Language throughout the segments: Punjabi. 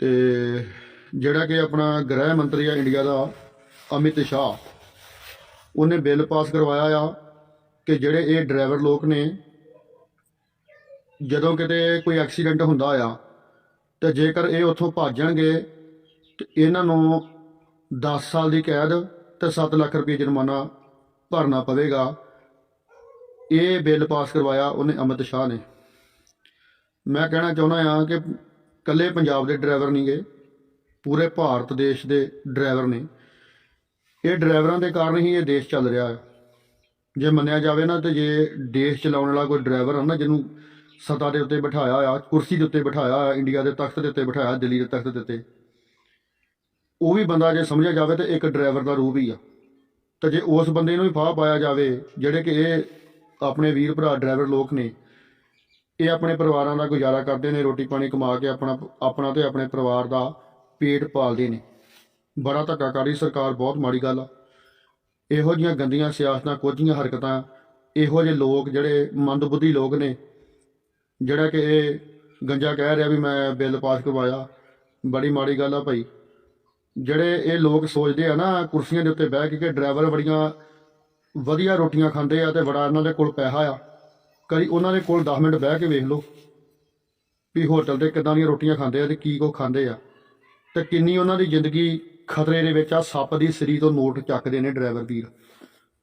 ਤੇ ਜਿਹੜਾ ਕਿ ਆਪਣਾ ਗ੍ਰਹਿ ਮੰਤਰੀ ਆ ਇੰਡੀਆ ਦਾ, ਅਮਿਤ ਸ਼ਾਹ, ਉਹਨੇ ਬਿੱਲ ਪਾਸ ਕਰਵਾਇਆ ਆ ਕਿ ਜਿਹੜੇ ਇਹ ਡਰਾਈਵਰ ਲੋਕ ਨੇ, ਜਦੋਂ ਕਿਤੇ ਕੋਈ ਐਕਸੀਡੈਂਟ ਹੁੰਦਾ ਆ, ਤੇ ਜੇਕਰ ਇਹ ਉੱਥੋਂ ਭੱਜ ਜਾਣਗੇ, ਤੇ ਇਹਨਾਂ ਨੂੰ 10 ਸਾਲ ਦੀ ਕੈਦ ਤੇ 7 ਲੱਖ ਰੁਪਏ ਜੁਰਮਾਨਾ ਭਰਨਾ ਪਵੇਗਾ। ਇਹ ਬਿੱਲ ਪਾਸ ਕਰਵਾਇਆ ਉਹਨੇ ਅਮਿਤ ਸ਼ਾਹ ਨੇ। ਮੈਂ ਕਹਿਣਾ ਚਾਹੁੰਦਾ ਆ ਕਿ ਕੱਲੇ ਪੰਜਾਬ ਦੇ ਡਰਾਈਵਰ ਨਹੀਂ ਗੇ ਪੂਰੇ ਭਾਰਤ ਦੇਸ਼ ਦੇ ਡਰਾਈਵਰ ਨੇ। ਇਹ ਡਰਾਈਵਰਾਂ ਦੇ ਕਾਰਨ ਹੀ ਇਹ ਦੇਸ਼ ਚੱਲ ਰਿਹਾ ਹੈ। ਜੇ ਮੰਨਿਆ ਜਾਵੇ ਨਾ, ਤੇ ਜੇ ਦੇਸ਼ ਚਲਾਉਣ ਵਾਲਾ ਕੋਈ ਡਰਾਈਵਰ ਹੈ ਨਾ, ਜਿਹਨੂੰ ਸਤਾ ਦੇ ਉੱਤੇ ਬਿਠਾਇਆ ਹੋਇਆ, ਕੁਰਸੀ ਦੇ ਉੱਤੇ ਬਿਠਾਇਆ ਹੋਇਆ, ਇੰਡੀਆ ਦੇ ਤਖਤ ਦੇ ਉੱਤੇ ਬਿਠਾਇਆ, ਦਿੱਲੀ ਦੇ ਤਖਤ ਦੇ ਉੱਤੇ, ਉਹ ਵੀ ਬੰਦਾ ਜੇ ਸਮਝਿਆ ਜਾਵੇ, ਤੇ ਇੱਕ ਡਰਾਈਵਰ ਦਾ ਰੂਪ ਹੀ ਆ। ਤਾਂ ਜੇ ਉਸ ਬੰਦੇ ਨੂੰ ਵੀ ਫਾਹ ਪਾਇਆ ਜਾਵੇ, ਜਿਹੜੇ ਕਿ ਇਹ ਆਪਣੇ ਵੀਰ ਭਰਾ ਡਰਾਈਵਰ ਲੋਕ ਨੇ ਇਹ ਆਪਣੇ ਪਰਿਵਾਰਾਂ ਦਾ ਗੁਜ਼ਾਰਾ ਕਰਦੇ ਨੇ, ਰੋਟੀ ਪਾਣੀ ਕਮਾ ਕੇ ਆਪਣਾ ਆਪਣਾ ਤੇ ਆਪਣੇ ਪਰਿਵਾਰ ਦਾ ਪੇਟ ਪਾਲਦੇ ਨੇ। ਬੜਾ ਧੱਕਾਕਾਰੀ, ਸਰਕਾਰ ਬਹੁਤ ਮਾੜੀ ਗੱਲ ਆ। ਇਹੋ ਜੀਆਂ ਗੰਦੀਆਂ ਸਿਆਸਤਾਂ ਕੋਝੀਆਂ ਹਰਕਤਾਂ, ਇਹੋ ਜਿਹੇ ਲੋਕ ਜਿਹੜੇ ਮੰਦਬੁੱਧੀ ਲੋਕ ਨੇ, ਜਿਹੜਾ ਕਿ ਇਹ ਗੰਜਾ ਕਹਿ ਰਿਹਾ ਵੀ ਮੈਂ ਬਿੱਲ ਪਾਸ ਕਰਵਾਇਆ, ਬੜੀ ਮਾੜੀ ਗੱਲ ਆ ਭਾਈ। ਜਿਹੜੇ ਇਹ ਲੋਕ ਸੋਚਦੇ ਆ ਨਾ, ਕੁਰਸੀਆਂ ਦੇ ਉੱਤੇ ਬਹਿ ਕੇ ਕਿ ਡਰਾਈਵਰ ਬੜੀਆਂ ਵਧੀਆ ਰੋਟੀਆਂ ਖਾਂਦੇ ਆ ਤੇ ਬੜਾ ਇਹਨਾਂ ਦੇ ਕੋਲ ਪੈਸਾ ਆ ਕਰੀ ਉਹਨਾਂ ਦੇ ਕੋਲ 10 ਮਿੰਟ ਬਹਿ ਕੇ ਵੇਖ ਲਓ ਵੀ ਹੋਟਲ ਤੇ ਕਿੱਦਾਂ ਦੀਆਂ ਰੋਟੀਆਂ ਖਾਂਦੇ ਆ ਤੇ ਕੀ ਕੋ ਖਾਂਦੇ ਆ। ਤੇ ਕਿੰਨੀ ਉਹਨਾਂ ਦੀ ਜ਼ਿੰਦਗੀ ਖਤਰੇ ਦੇ ਵਿੱਚ ਆ, ਸੱਪ ਦੀ ਸਰੀ ਤੋਂ ਨੋਟ ਚੱਕਦੇ ਨੇ ਡਰਾਈਵਰ ਵੀਰ।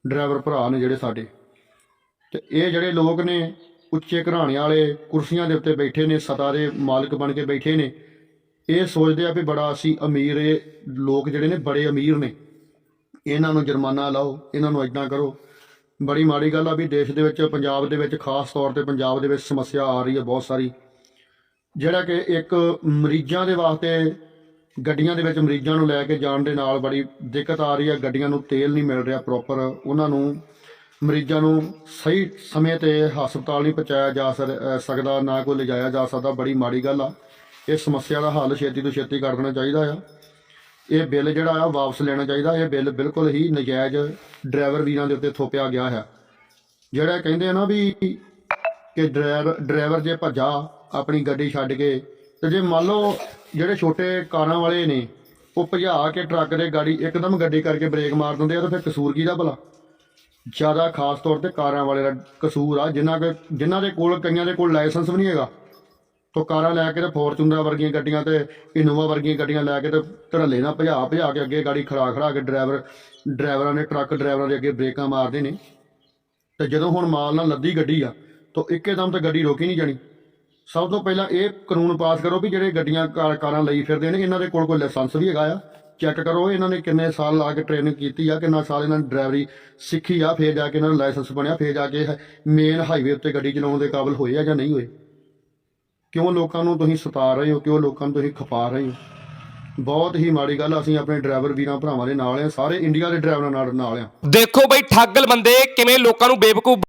ਡਰਾਈਵਰ ਭਰਾ ਨੇ ਜਿਹੜੇ ਸਾਡੇ। ਤੇ ਇਹ ਜਿਹੜੇ ਲੋਕ ਨੇ, ਉੱਚੇ ਘਰਾਣੇ ਵਾਲੇ, ਕੁਰਸੀਆਂ ਦੇ ਉੱਤੇ ਬੈਠੇ ਨੇ, ਸਤਾ ਦੇ ਮਾਲਕ ਬਣ ਕੇ ਬੈਠੇ ਨੇ, ਇਹ ਸੋਚਦੇ ਆ ਵੀ ਬੜਾ ਅਸੀਂ ਅਮੀਰ ਇਹ ਲੋਕ ਜਿਹੜੇ ਨੇ, ਬੜੇ ਅਮੀਰ ਨੇ। ਇਹਨਾਂ ਨੂੰ ਜੁਰਮਾਨਾ ਲਾਓ, ਇਹਨਾਂ ਨੂੰ ਇਦਾਂ ਕਰੋ। ਬੜੀ ਮਾੜੀ ਗੱਲ ਆ ਵੀ ਦੇਸ਼ ਦੇ ਵਿੱਚ, ਪੰਜਾਬ ਦੇ ਵਿੱਚ, ਖਾਸ ਤੌਰ ਤੇ ਪੰਜਾਬ ਦੇ ਵਿੱਚ ਸਮੱਸਿਆ ਆ ਰਹੀ ਹੈ ਬਹੁਤ ਸਾਰੀ। ਜਿਹੜਾ ਕਿ ਇੱਕ ਮਰੀਜ਼ਾਂ ਦੇ ਵਾਸਤੇ, ਗੱਡੀਆਂ ਦੇ ਵਿੱਚ ਮਰੀਜ਼ਾਂ ਨੂੰ ਲੈ ਕੇ ਜਾਣ ਦੇ ਨਾਲ ਬੜੀ ਦਿੱਕਤ ਆ ਰਹੀ ਹੈ ਗੱਡੀਆਂ ਨੂੰ ਤੇਲ ਨਹੀਂ ਮਿਲ ਰਿਹਾ ਪ੍ਰੋਪਰ ਉਹਨਾਂ ਨੂੰ ਮਰੀਜ਼ਾਂ ਨੂੰ ਸਹੀ ਸਮੇਂ ਤੇ ਹਸਪਤਾਲ ਨਹੀਂ ਪਹੁੰਚਾਇਆ ਜਾ ਸਕਦਾ, ਨਾ ਕੋਈ ਲਿਜਾਇਆ ਜਾ ਸਕਦਾ, ਬੜੀ ਮਾੜੀ ਗੱਲ ਆ। ਇਹ ਸਮੱਸਿਆ ਦਾ ਹੱਲ ਛੇਤੀ ਤੋਂ ਛੇਤੀ ਕਰ ਦੇਣਾ ਚਾਹੀਦਾ ਆ। ਇਹ ਬਿੱਲ ਜਿਹੜਾ ਆ, ਵਾਪਸ ਲੈਣਾ ਚਾਹੀਦਾ। ਇਹ ਬਿੱਲ ਬਿਲਕੁਲ ਹੀ ਨਜਾਇਜ਼ ਡਰਾਈਵਰ ਵੀਰਾਂ ਦੇ ਉੱਤੇ ਥੋਪਿਆ ਗਿਆ ਹੈ। ਜਿਹੜਾ ਕਹਿੰਦੇ ਆ ਨਾ ਵੀ ਕਿ ਡਰਾਈਵਰ ਡਰਾਈਵਰ ਜੇ ਭੱਜਾ ਆਪਣੀ ਗੱਡੀ ਛੱਡ ਕੇ, ਤੇ ਜੇ ਮੰਨ ਲਓ ਜਿਹੜੇ ਛੋਟੇ ਕਾਰਾਂ ਵਾਲੇ ਨੇ, ਉਹ ਭਜਾ ਕੇ ਟਰੱਕ ਦੇ ਗਾੜੀ ਇੱਕਦਮ ਗੱਡੀ ਕਰਕੇ ਬ੍ਰੇਕ ਮਾਰ ਦਿੰਦੇ ਆ, ਤਾਂ ਫਿਰ ਕਸੂਰ ਕੀ ਦਾ ਭਲਾ? ਜ਼ਿਆਦਾ ਖਾਸ ਤੌਰ ਤੇ ਕਾਰਾਂ ਵਾਲੇ ਦਾ ਕਸੂਰ ਆ। ਜਿਨ੍ਹਾਂ ਕੋ ਜਿਨ੍ਹਾਂ ਦੇ ਕੋਲ, ਕਈਆਂ ਦੇ ਕੋਲ ਲਾਇਸੈਂਸ ਵੀ ਨਹੀਂ ਹੈਗਾ। ਤੋ ਕਾਰਾਂ ਲੈ ਕੇ ਤੇ ਫੋਰਚੂਨਰ ਵਰਗੀਆਂ ਗੱਡੀਆਂ ਤੇ ਇਨੋਵਾ ਵਰਗੀਆਂ ਗੱਡੀਆਂ ਲੈ ਕੇ ਤੇ ਧੜੱਲੇ ਨਾਲ ਭਜਾ ਭਜਾ ਕੇ ਅੱਗੇ ਗਾੜੀ ਖੜਾ ਖੜਾ ਕੇ ਡਰਾਈਵਰ, ਡਰਾਈਵਰਾਂ ਨੇ ਟਰੱਕ ਡਰਾਈਵਰਾਂ ਦੇ ਅੱਗੇ ਬ੍ਰੇਕਾਂ ਮਾਰਦੇ ਨੇ। ਤੇ ਜਦੋਂ ਹੁਣ ਮਾਲ ਨਾਲ ਲੱਦੀ ਗੱਡੀ ਆ, ਤਾਂ ਇੱਕੇਦਮ ਤਾਂ ਗੱਡੀ ਰੋਕੀ ਨਹੀਂ ਜਾਣੀ। ਸਭ ਤੋਂ ਪਹਿਲਾਂ ਇਹ ਕਾਨੂੰਨ ਪਾਸ ਕਰੋ ਵੀ ਜਿਹੜੇ ਗੱਡੀਆਂ ਕਾਰ- ਕਾਰਾਂ ਲਈ ਫਿਰਦੇ ਨੇ, ਇਹਨਾਂ ਦੇ ਕੋਲ ਕੋਈ ਲਾਇਸੈਂਸ ਵੀ ਹੈਗਾ ਆ। ਚੈੱਕ ਕਰੋ ਇਹਨਾਂ ਨੇ ਕਿੰਨੇ ਸਾਲ ਲਾ ਕੇ ਟ੍ਰੇਨਿੰਗ ਕੀਤੀ ਆ, ਕਿੰਨਾ ਸਾਲ ਇਹਨਾਂ ਨੇ ਡਰਾਈਵਰੀ ਸਿੱਖੀ ਆ, ਫੇਰ ਜਾ ਕੇ ਇਹਨਾਂ ਨੂੰ ਲਾਇਸੈਂਸ ਬਣਿਆ, ਫੇਰ ਜਾ ਕੇ ਮੇਨ ਹਾਈਵੇ ਉੱਤੇ ਗੱਡੀ ਚਲਾਉਣ ਦੇ ਕਾਬਿਲ ਹੋਏ ਆ ਜਾਂ ਨਹੀਂ ਹੋਏ। ਕਿਉਂ ਲੋਕਾਂ ਨੂੰ ਤੁਸੀਂ ਸਤਾ ਰਹੇ ਹੋ? ਕਿਉਂ ਲੋਕਾਂ ਨੂੰ ਤੁਸੀਂ ਖਪਾ ਰਹੇ ਹੋ? ਬਹੁਤ ਹੀ ਮਾੜੀ ਗੱਲ ਅਸੀਂ ਆਪਣੇ ਡਰਾਈਵਰ ਵੀਰਾਂ ਭਰਾਵਾਂ ਦੇ ਨਾਲ ਆ, ਸਾਰੇ ਇੰਡੀਆ ਦੇ ਡਰਾਈਵਰਾਂ ਨਾਲ ਨਾਲ ਆ। ਦੇਖੋ ਬਈ ਠੱਗਲ ਬੰਦੇ ਕਿਵੇਂ ਲੋਕਾਂ ਨੂੰ ਬੇਵਕੂਫ